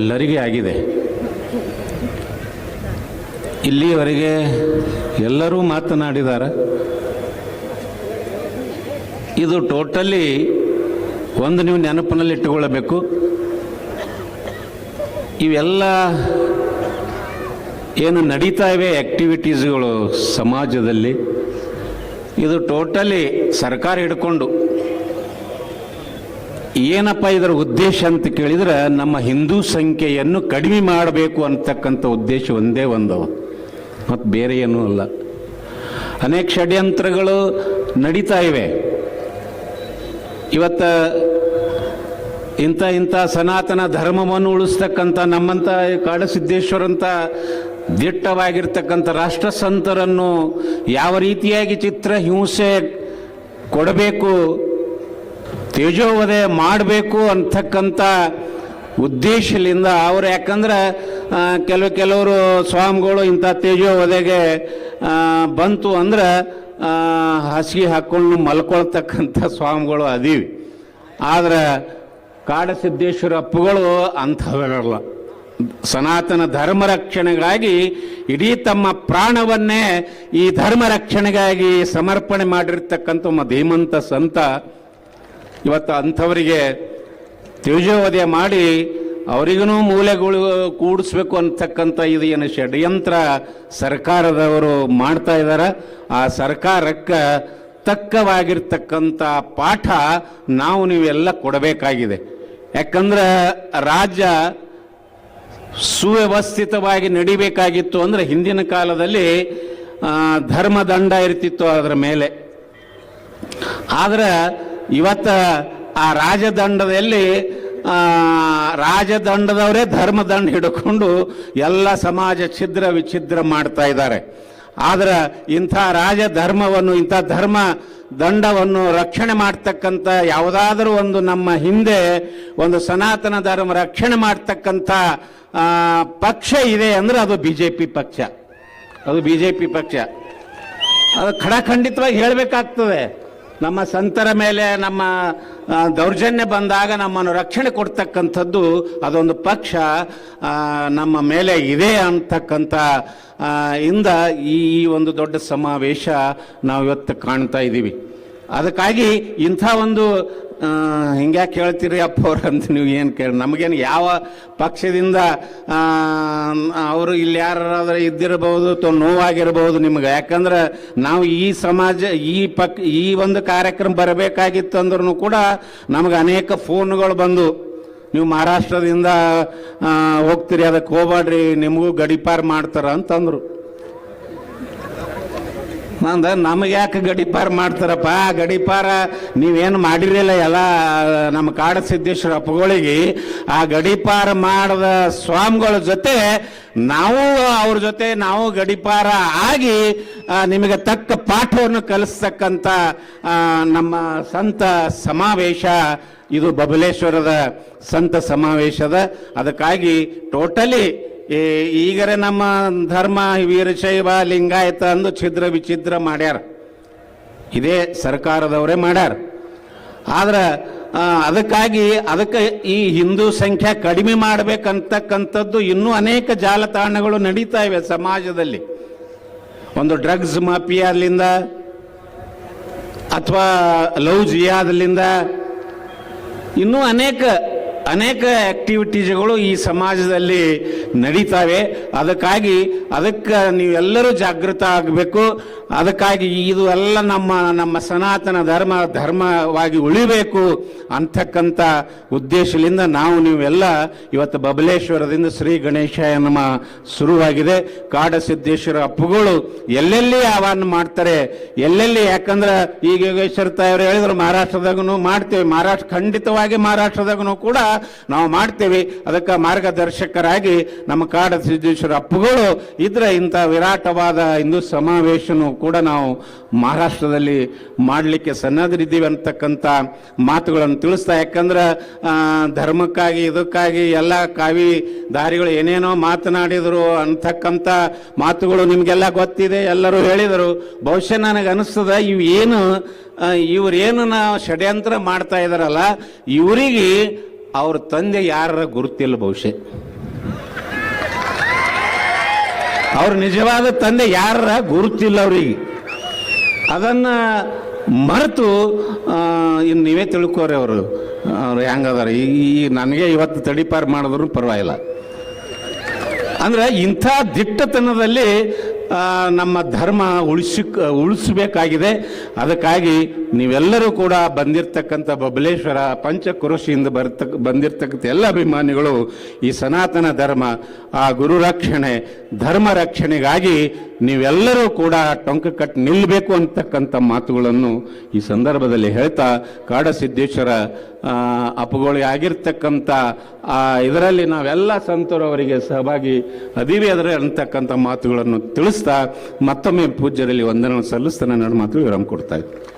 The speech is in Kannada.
ನಮ್ಮೆಲ್ಲರಿಗೆ ಆಗಿದೆ. ಇಲ್ಲಿಯವರೆಗೆ ಎಲ್ಲರೂ ಮಾತನಾಡಿದ್ದಾರೆ ಇದು ಟೋಟಲಿ ಒಂದು ನೀವು ನೆನಪಿನಲ್ಲಿ ಇಟ್ಟುಕೊಳ್ಳಬೇಕು. ಇವೆಲ್ಲ ಏನು ನಡೀತಾ ಇವೆ ಆ್ಯಕ್ಟಿವಿಟೀಸ್ಗಳು ಸಮಾಜದಲ್ಲಿ. ಇದು ಟೋಟಲಿ ಸರ್ಕಾರ ಹಿಡ್ಕೊಂಡು ಏನಪ್ಪ ಇದರ ಉದ್ದೇಶ ಅಂತ ಕೇಳಿದ್ರೆ ನಮ್ಮ ಹಿಂದೂ ಸಂಖ್ಯೆಯನ್ನು ಕಡಿಮೆ ಮಾಡಬೇಕು ಅಂತಕ್ಕಂಥ ಉದ್ದೇಶ ಒಂದೇ ಒಂದು. ಮತ್ತು ಬೇರೆ ಏನೂ ಅಲ್ಲ. ಅನೇಕ ಷಡ್ಯಂತ್ರಗಳು ನಡೀತಾ ಇವೆ. ಇವತ್ತು ಇಂಥ ಇಂಥ ಸನಾತನ ಧರ್ಮವನ್ನು ಉಳಿಸ್ತಕ್ಕಂಥ ನಮ್ಮಂಥ ಕಾಡಸಿದ್ದೇಶ್ವರಂಥ ದಿಟ್ಟವಾಗಿರ್ತಕ್ಕಂಥ ರಾಷ್ಟ್ರ ಸಂತರನ್ನು ಯಾವ ರೀತಿಯಾಗಿ ಚಿತ್ರ ಹಿಂಸೆ ಕೊಡಬೇಕು ತೇಜೋವಧೆ ಮಾಡಬೇಕು ಅಂತಕ್ಕಂಥ ಉದ್ದೇಶದಿಂದ ಅವರು ಯಾಕಂದ್ರೆ ಕೆಲವು ಕೆಲವರು ಸ್ವಾಮಿಗಳು ಇಂಥ ತೇಜೋವಧೆಗೆ ಬಂತು ಅಂದ್ರೆ ಹಸಿ ಹಾಕ್ಕೊಂಡು ಮಲ್ಕೊಳ್ತಕ್ಕಂಥ ಸ್ವಾಮಿಗಳು ಅದೀವಿ. ಆದ್ರೆ ಕಾಡಸಿದ್ದೇಶ್ವರ ಅಪ್ಪುಗಳು ಅಂಥವರಲ್ಲ. ಸನಾತನ ಧರ್ಮ ರಕ್ಷಣೆಗಾಗಿ ಇಡೀ ತಮ್ಮ ಪ್ರಾಣವನ್ನೇ ಈ ಧರ್ಮ ರಕ್ಷಣೆಗಾಗಿ ಸಮರ್ಪಣೆ ಮಾಡಿರ್ತಕ್ಕಂಥ ಒಬ್ಬ ಧೀಮಂತ ಸಂತ ಇವತ್ತು ಅಂಥವರಿಗೆ ತೇಜೋವಧೆ ಮಾಡಿ ಅವರಿಗೂ ಮೂಲೆಗಳು ಕೂಡಿಸ್ಬೇಕು ಅಂತಕ್ಕಂಥ ಇದು ಏನು ಷಡ್ಯಂತ್ರ ಸರ್ಕಾರದವರು ಮಾಡ್ತಾ ಇದ್ದಾರೆ. ಆ ಸರ್ಕಾರಕ್ಕೆ ತಕ್ಕವಾಗಿರ್ತಕ್ಕಂಥ ಪಾಠ ನಾವು ನೀವೆಲ್ಲ ಕೊಡಬೇಕಾಗಿದೆ. ಯಾಕಂದ್ರೆ ರಾಜ್ಯ ಸುವ್ಯವಸ್ಥಿತವಾಗಿ ನಡಿಬೇಕಾಗಿತ್ತು ಅಂದ್ರೆ ಹಿಂದಿನ ಕಾಲದಲ್ಲಿ ಧರ್ಮದಂಡ ಇರ್ತಿತ್ತು ಅದರ ಮೇಲೆ. ಆದ್ರೆ ಇವತ್ತ ಆ ರಾಜದಂಡದಲ್ಲಿ ರಾಜದಂಡದವರೇ ಧರ್ಮದಂಡ ಹಿಡ್ಕೊಂಡು ಎಲ್ಲ ಸಮಾಜ ಛಿದ್ರ ವಿಚ್ಛಿದ್ರ ಮಾಡ್ತಾ ಇದ್ದಾರೆ. ಆದ್ರೆ ಇಂಥ ರಾಜ ಧರ್ಮವನ್ನು, ಇಂಥ ಧರ್ಮ ದಂಡವನ್ನು ರಕ್ಷಣೆ ಮಾಡ್ತಕ್ಕಂಥ ಯಾವುದಾದ್ರೂ ಒಂದು ನಮ್ಮ ಹಿಂದೆ ಒಂದು ಸನಾತನ ಧರ್ಮ ರಕ್ಷಣೆ ಮಾಡ್ತಕ್ಕಂಥ ಪಕ್ಷ ಇದೆ ಅಂದ್ರೆ ಅದು ಬಿ ಜೆ ಪಿ ಪಕ್ಷ. ಅದು ಬಿ ಜೆ ಪಿ ಪಕ್ಷ. ಅದು ಖಡಖಂಡಿತವಾಗಿ ಹೇಳಬೇಕಾಗ್ತದೆ. ನಮ್ಮ ಸಂತರ ಮೇಲೆ ನಮ್ಮ ದೌರ್ಜನ್ಯ ಬಂದಾಗ ನಮ್ಮನ್ನು ರಕ್ಷಣೆ ಕೊಡ್ತಕ್ಕಂಥದ್ದು ಅದೊಂದು ಪಕ್ಷ ನಮ್ಮ ಮೇಲೆ ಇದೆ ಅಂತಕ್ಕಂಥ ಇಂದ ಈ ಒಂದು ದೊಡ್ಡ ಸಮಾವೇಶ ನಾವು ಇವತ್ತು ಕಾಣ್ತಾ ಇದ್ದೀವಿ. ಅದಕ್ಕಾಗಿ ಇಂಥ ಒಂದು ಹಿಂಗ್ಯಾಕೆ ಕೇಳ್ತೀರಿ ಅಪ್ಪ ಅವ್ರು ಅಂತ ನೀವು ಏನು ಕೇಳಿ, ನಮಗೇನು ಯಾವ ಪಕ್ಷದಿಂದ ಅವರು ಇಲ್ಲಿ ಯಾರಾದರೂ ಇದ್ದಿರಬಹುದು ಅಥವಾ ನೋವಾಗಿರಬಹುದು ನಿಮ್ಗೆ. ಯಾಕಂದ್ರೆ ನಾವು ಈ ಸಮಾಜ, ಈ ಪಕ್, ಈ ಒಂದು ಕಾರ್ಯಕ್ರಮ ಬರಬೇಕಾಗಿತ್ತು ಅಂದ್ರೂ ಕೂಡ ನಮಗೆ ಅನೇಕ ಫೋನ್ಗಳು ಬಂದು, ನೀವು ಮಹಾರಾಷ್ಟ್ರದಿಂದ ಹೋಗ್ತೀರಿ ಅದಕ್ಕೆ ಹೋಗ್ಬೇಡ್ರಿ ನಿಮಗೂ ಗಡಿಪಾರು ಮಾಡ್ತಾರ ಅಂತಂದ್ರು. ನಂದ ನಮಗೆ ಯಾಕೆ ಗಡಿಪಾರ ಮಾಡ್ತಾರಪ್ಪ? ಗಡಿಪಾರ ನೀವೇನು ಮಾಡಿರಲಿಲ್ಲ ಎಲ್ಲ ನಮ್ಮ ಕಾಡ ಸಿದ್ದೇಶ್ವರ ಅಪ್ಪಗಳಿಗೆ. ಆ ಗಡಿಪಾರ ಮಾಡಿದ ಸ್ವಾಮಿಗಳ ಜೊತೆ ನಾವು, ಅವ್ರ ಜೊತೆ ನಾವು ಗಡಿಪಾರ ಆಗಿ ನಿಮಗೆ ತಕ್ಕ ಪಾಠವನ್ನು ಕಲಿಸ್ತಕ್ಕಂಥ ನಮ್ಮ ಸಂತ ಸಮಾವೇಶ. ಇದು ಬಬಲೇಶ್ವರದ ಸಂತ ಸಮಾವೇಶದ. ಅದಕ್ಕಾಗಿ ಟೋಟಲಿ ಈ ಈಗರೆ ನಮ್ಮ ಧರ್ಮ ವೀರಶೈವ ಲಿಂಗಾಯತ ಅಂದು ಛಿದ್ರ ವಿಚಿದ್ರ ಮಾಡ್ಯಾರ. ಇದೇ ಸರ್ಕಾರದವರೇ ಮಾಡ್ಯಾರ. ಆದ್ರೆ ಅದಕ್ಕಾಗಿ ಅದಕ್ಕೆ ಈ ಹಿಂದೂ ಸಂಖ್ಯೆ ಕಡಿಮೆ ಮಾಡಬೇಕಂತಕ್ಕಂಥದ್ದು ಇನ್ನೂ ಅನೇಕ ಜಾಲತಾಣಗಳು ನಡೀತಾ ಇವೆ ಸಮಾಜದಲ್ಲಿ. ಒಂದು ಡ್ರಗ್ಸ್ ಮಾಫಿಯಾದಲ್ಲಿಂದ ಅಥವಾ ಲವ್ ಜಿಯಾದಲ್ಲಿಂದ ಇನ್ನೂ ಅನೇಕ ಅನೇಕ ಆಕ್ಟಿವಿಟೀಸ್ಗಳು ಈ ಸಮಾಜದಲ್ಲಿ ನಡೀತಾವೆ. ಅದಕ್ಕಾಗಿ ಅದಕ್ಕೆ ನೀವೆಲ್ಲರೂ ಜಾಗೃತ ಆಗಬೇಕು. ಅದಕ್ಕಾಗಿ ಇದು ಎಲ್ಲ ನಮ್ಮ ನಮ್ಮ ಸನಾತನ ಧರ್ಮ, ಧರ್ಮವಾಗಿ ಉಳಿಬೇಕು ಅಂತಕ್ಕಂಥ ಉದ್ದೇಶದಿಂದ ನಾವು ನೀವೆಲ್ಲ ಇವತ್ತು ಬಬಲೇಶ್ವರದಿಂದ ಶ್ರೀ ಗಣೇಶ ನಮ್ಮ ಶುರುವಾಗಿದೆ. ಕಾಡಸಿದ್ದೇಶ್ವರ ಅಪ್ಪುಗಳು ಎಲ್ಲೆಲ್ಲಿ ಆಹ್ವಾನ ಮಾಡ್ತಾರೆ, ಎಲ್ಲೆಲ್ಲಿ ಯಾಕಂದ್ರೆ ಈಗ ಯೋಗೇಶ್ವರ ತಾಯವರು ಹೇಳಿದ್ರು ಮಹಾರಾಷ್ಟ್ರದಾಗೂ ಮಾಡ್ತೇವೆ. ಮಹಾರಾಷ್ಟ್ರ ಖಂಡಿತವಾಗಿ ಮಹಾರಾಷ್ಟ್ರದಾಗೂ ಕೂಡ ನಾವು ಮಾಡ್ತೇವೆ. ಅದಕ್ಕೆ ಮಾರ್ಗದರ್ಶಕರಾಗಿ ನಮ್ಮ ಕಾಡ ಸಿದ್ದೇಶ್ವರ ಅಪ್ಪುಗಳು ಇದ್ರೆ ಇಂಥ ವಿರಾಟವಾದ ಹಿಂದೂ ಸಮಾವೇಶನು ಕೂಡ ನಾವು ಮಹಾರಾಷ್ಟ್ರದಲ್ಲಿ ಮಾಡಲಿಕ್ಕೆ ಸನ್ನದ್ಧರಿದ್ದೀವಿ ಅಂತಕ್ಕಂಥ ಮಾತುಗಳನ್ನು ತಿಳಿಸ್ತಾ. ಯಾಕಂದ್ರೆ ಧರ್ಮಕ್ಕಾಗಿ, ಇದಕ್ಕಾಗಿ ಎಲ್ಲ ಕಾವಿ ದಾರಿಗಳು ಏನೇನೋ ಮಾತನಾಡಿದರು ಅಂತಕ್ಕಂಥ ಮಾತುಗಳು ನಿಮಗೆಲ್ಲ ಗೊತ್ತಿದೆ, ಎಲ್ಲರೂ ಹೇಳಿದರು. ಬಹುಶಃ ನನಗೆ ಅನಿಸ್ತದೆ ಇವು ಏನು ನಾವು ಷಡ್ಯಂತ್ರ ಮಾಡ್ತಾ ಇದ್ದಾರಲ್ಲ, ಇವರಿಗೆ ಅವ್ರ ತಂದೆ ಯಾರ ಗುರುತಿಲ್ಲ ಬಹುಶಃ ಅವ್ರ ನಿಜವಾದ ತಂದೆ ಯಾರ ಗುರುತಿಲ್ಲ ಅವ್ರಿಗೆ? ಅದನ್ನ ಮರೆತು ಇನ್ನು ನೀವೇ ತಿಳ್ಕೋರಿ ಅವರು. ಅವ್ರು ಹೆಂಗದಾರ? ಈ, ನನಗೆ ಇವತ್ತು ತಡಿಪಾರು ಮಾಡಿದ್ರು ಪರವಾಗಿಲ್ಲ. ಅಂದ್ರೆ ಇಂಥ ದಿಟ್ಟತನದಲ್ಲಿ ನಮ್ಮ ಧರ್ಮ ಉಳಿಸಿ ಉಳಿಸಬೇಕಾಗಿದೆ. ಅದಕ್ಕಾಗಿ ನೀವೆಲ್ಲರೂ ಕೂಡ ಬಂದಿರತಕ್ಕಂಥ ಬಬಲೇಶ್ವರ ಪಂಚಕುರುಷಿಯಿಂದ ಬರ್ತಕ್ಕ ಬಂದಿರತಕ್ಕಂಥ ಎಲ್ಲ ಅಭಿಮಾನಿಗಳು ಈ ಸನಾತನ ಧರ್ಮ, ಆ ಗುರು ರಕ್ಷಣೆ, ಧರ್ಮ ರಕ್ಷಣೆಗಾಗಿ ನೀವೆಲ್ಲರೂ ಕೂಡ ಟೊಂಕ ಕಟ್ಟಿ ನಿಲ್ಲಬೇಕು ಅಂತಕ್ಕಂಥ ಮಾತುಗಳನ್ನು ಈ ಸಂದರ್ಭದಲ್ಲಿ ಹೇಳ್ತಾ ಕಾಡಸಿದ್ದೇಶ್ವರ ಆ, ಅಪಗೋಳಿ ಆಗಿರ್ತಕ್ಕಂಥ ಆ ಇದರಲ್ಲಿ ನಾವೆಲ್ಲ ಸಂತರು ಅವರಿಗೆ ಸಹಭಾಗಿ ಅದೀವಿ ಅದರ ಅಂತಕ್ಕಂಥ ಮಾತುಗಳನ್ನು ತಿಳಿಸ್ತಾ ಮತ್ತೊಮ್ಮೆ ಪೂಜ್ಯರಲ್ಲಿ ವಂದನೆ ಸಲ್ಲಿಸ್ತಾ ನನ್ನ ಮಾತು ವಿರಾಮ ಕೊಡ್ತಾ ಇದ್ದೀನಿ.